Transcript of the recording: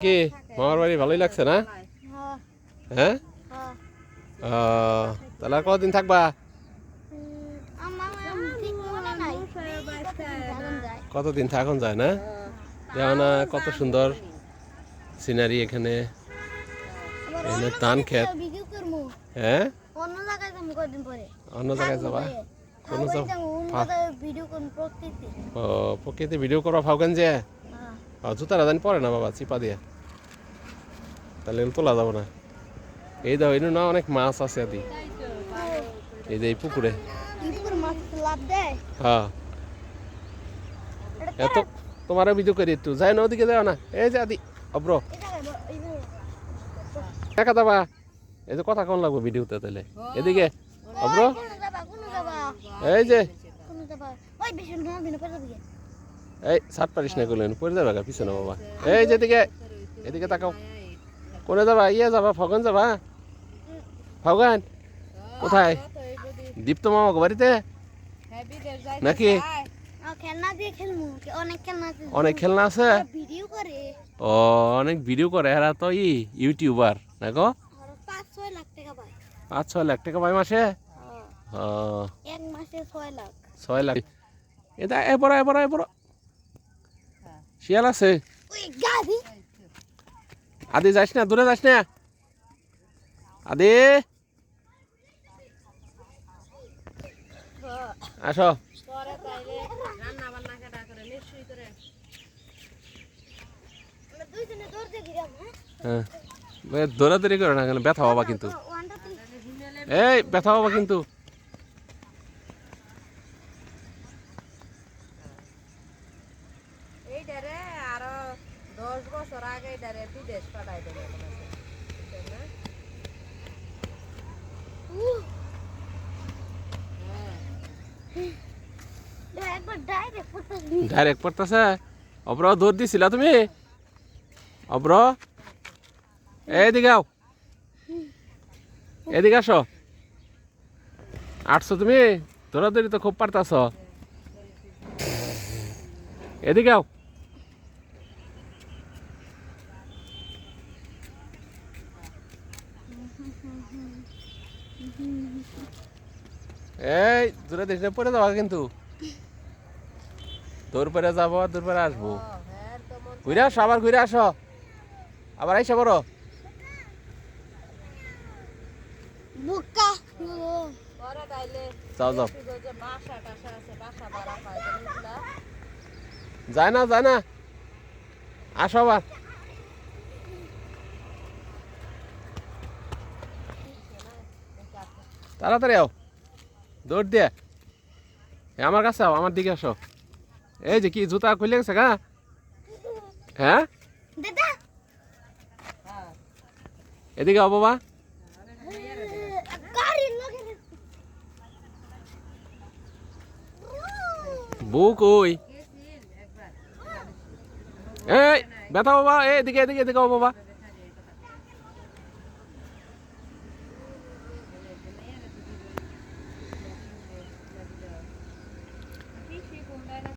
কি? মামার বাড়ি ভালোই লাগছে না? হ্যাঁ? তাহলে আর কতদিন থাকবা? কতদিন থাকুন যায় না? দেখো না কত সুন্দর সিনারি এখানে। এখানে ধান ক্ষেত। হ্যাঁ? অন্য জায়গায় অন্য জায়গায় যাবা কোন ও প্রকৃতি ভিডিও করো ফাউকেন যে ও, জুতারা জানি পরে না বাবা চিপা দিয়ে? তাহলে তোলা যাব না। এই দাও এই না অনেক মাছ আছে আদি। এই যে এই পুকুরে। হ্যাঁ। এত তোমারও ভিডিও করি একটু। যাই না ওদিকে যাও না। এই যে আদি অব্র। দেখা যাবা। এই যে কথা কোন লাগবো ভিডিওতে তাহলে। এদিকে অব্র। এই যে। এই সাত পারিস না করলেন পড়ে যাবে পিছনে বাবা। এই যে এদিকে এদিকে তাকাও। কোনে যাবা? ইয়ে যাবা ফগন যাবা? ফগন কোথায়? দীপ্ত মামা বাড়িতে নাকি? খেলনা দিয়ে খেলমু। অনেক খেলনা আছে। অনেক খেলনা আছে? ভিডিও করে ও অনেক ভিডিও করে এরা তো ই ইউটিউবার না গো পাঁচ ছয় লাখ টাকা পায়। পাঁচ ছয় লাখ টাকা পাই মাসে ও ছয় লাখ। ছয় লাখ। এটা এবার এবার এবার শিয়াল আছে। আদি যাস না দূরে যাস না। আদি। আসো। হ্যাঁ। দৌড়াদৌড়ি করো না কেন ব্যথা হবা কিন্তু। এই ব্যথা হবা কিন্তু এইটারে আরও দশ বছর আগে এইটারে বিদেশ পাঠাই দেবে ডাইরেক্ট পড়তেছে। অব্র দৌড় দিছিলা তুমি? অব্র? এইদিকে আও। এদিকে আসো। আটশো তুমি? দৌড়াদৌড়ি তো খুব পারতাছ। এদিকে আও। এই দূরে দেখলে পড়ে যাওয়া কিন্তু। দূর পরে যাব আর দূর পরে আসব। ঘুরে আসো আবার ঘুরে আসো। আবার আইসা বড় যাও? যায় না যায় না। আসো আবার। তাড়াতাড়ি আও। দৌড় দিয়ে। এ, আমার কাছে আও আমার দিকে আসো। এই যে কি জুতা খুলে গেছে গা? হ্যাঁ? এদিকে আও বাবা। বউ কই এই ব্যথা বাবা এদিকে এদিকে এদিকে বাবা।